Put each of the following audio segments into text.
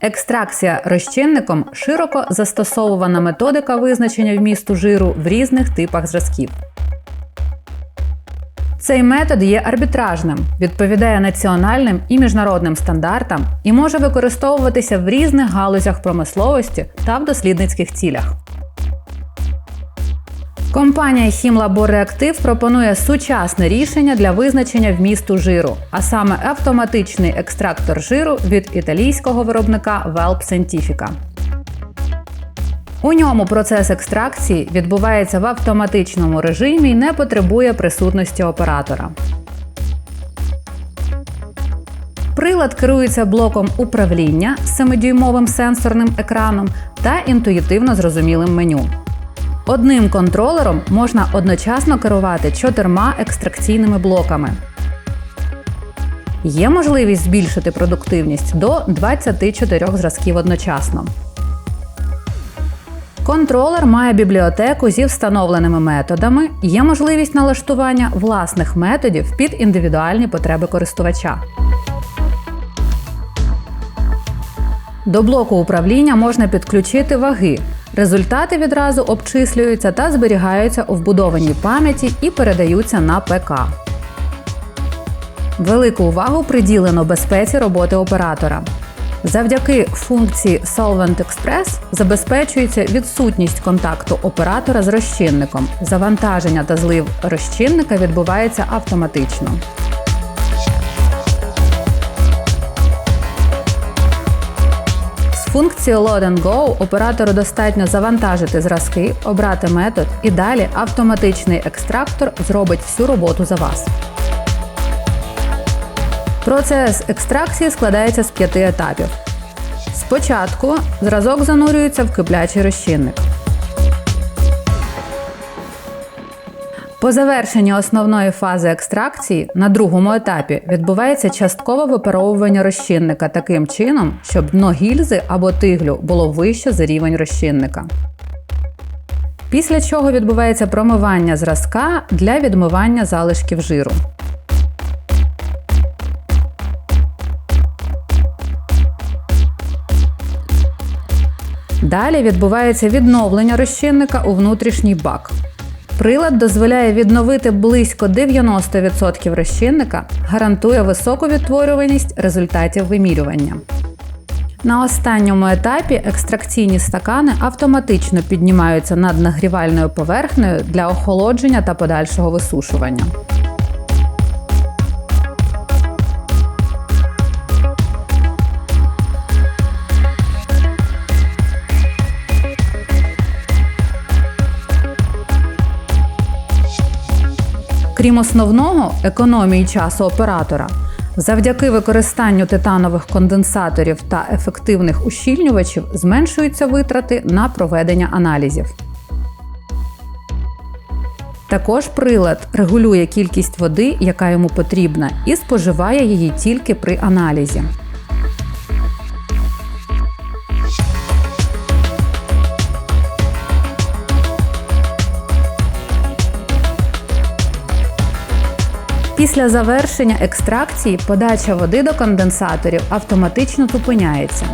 Екстракція розчинником широко застосовувана методика визначення вмісту жиру в різних типах зразків. Цей метод є арбітражним, відповідає національним і міжнародним стандартам і може використовуватися в різних галузях промисловості та в дослідницьких цілях. Компанія Хімлабореактив пропонує сучасне рішення для визначення вмісту жиру, а саме автоматичний екстрактор жиру від італійського виробника Velp Scientifica. У ньому процес екстракції відбувається в автоматичному режимі і не потребує присутності оператора. Прилад керується блоком управління з 7-дюймовим сенсорним екраном та інтуїтивно зрозумілим меню. Одним контролером можна одночасно керувати чотирма екстракційними блоками. Є можливість збільшити продуктивність до 24 зразків одночасно. Контролер має бібліотеку зі встановленими методами, є можливість налаштування власних методів під індивідуальні потреби користувача. До блоку управління можна підключити ваги. Результати відразу обчислюються та зберігаються у вбудованій пам'яті і передаються на ПК. Велику увагу приділено безпеці роботи оператора. Завдяки функції Solvent Express забезпечується відсутність контакту оператора з розчинником. Завантаження та злив розчинника відбувається автоматично. Функції Load and Go оператору достатньо завантажити зразки, обрати метод і далі автоматичний екстрактор зробить всю роботу за вас. Процес екстракції складається з п'яти етапів. Спочатку зразок занурюється в киплячий розчинник. По завершенні основної фази екстракції на другому етапі відбувається часткове випаровування розчинника таким чином, щоб дно гільзи або тиглю було вище за рівень розчинника. Після чого відбувається промивання зразка для відмивання залишків жиру. Далі відбувається відновлення розчинника у внутрішній бак. Прилад дозволяє відновити близько 90% розчинника, гарантує високу відтворюваність результатів вимірювання. На останньому етапі екстракційні стакани автоматично піднімаються над нагрівальною поверхнею для охолодження та подальшого висушування. Крім основного економії часу оператора, завдяки використанню титанових конденсаторів та ефективних ущільнювачів зменшуються витрати на проведення аналізів. Також прилад регулює кількість води, яка йому потрібна, і споживає її тільки при аналізі. Після завершення екстракції подача води до конденсаторів автоматично зупиняється.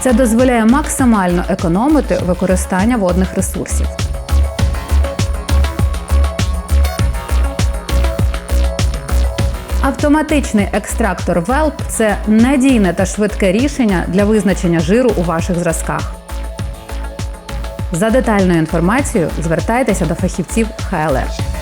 Це дозволяє максимально економити використання водних ресурсів. Автоматичний екстрактор VELP – це надійне та швидке рішення для визначення жиру у ваших зразках. За детальною інформацією звертайтеся до фахівців ХЛР.